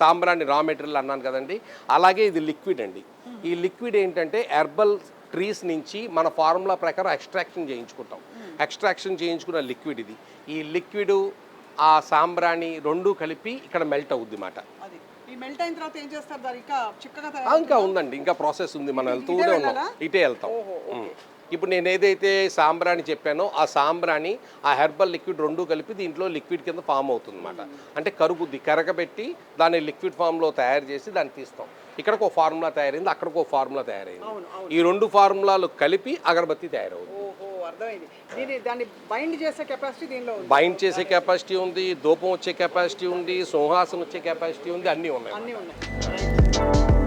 సాంబ్రాణి raw material అన్నాను కదండి. అలాగే ఇది లిక్విడ్ అండి. ఈ లిక్విడ్ ఏంటంటే హెర్బల్ ట్రీస్ నుంచి మన ఫార్ములా ప్రకారం ఎక్స్ట్రాక్షన్ చేయించుకుంటాం. ఎక్స్ట్రాక్షన్ చేయించుకున్న లిక్విడ్ ఇది. ఈ లిక్విడ్ ఆ సాంబ్రాణి రెండు కలిపి ఇక్కడ మెల్ట్ అవుద్ది మాట. ఇంకా ఉందండి. ఇంకా ప్రాసెస్ ఉంది. మనం వెళ్తూనే ఉన్నాం? ఇటే వెళ్తాం. ఇప్పుడు నేను ఏదైతే సాంబ్రాణి చెప్పానో ఆ సాంబ్రాణి ఆ హెర్బల్ లిక్విడ్ రెండు కలిపి దీంట్లో లిక్విడ్ కింద ఫామ్ అవుతుంది అనమాట అంటే కరుగుద్ది కరగబెట్టి దాన్ని లిక్విడ్ ఫామ్లో తయారు చేసి దాన్ని తీస్తాం. ఇక్కడికి ఒక ఫార్ములా తయారైంది అక్కడికి ఒక ఫార్ములా తయారైంది. ఈ రెండు ఫార్ములాలు కలిపి అగరబత్తి తయారవుతుంది బైండ్ చేసే కెపాసిటీ ఉంది. బైండ్ చేసే కెపాసిటీ ఉంది ధూపం వచ్చే కెపాసిటీ ఉంది సింహాసనం వచ్చే కెపాసిటీ ఉంది అన్నీ ఉన్నాయి అన్నీ ఉన్నాయి.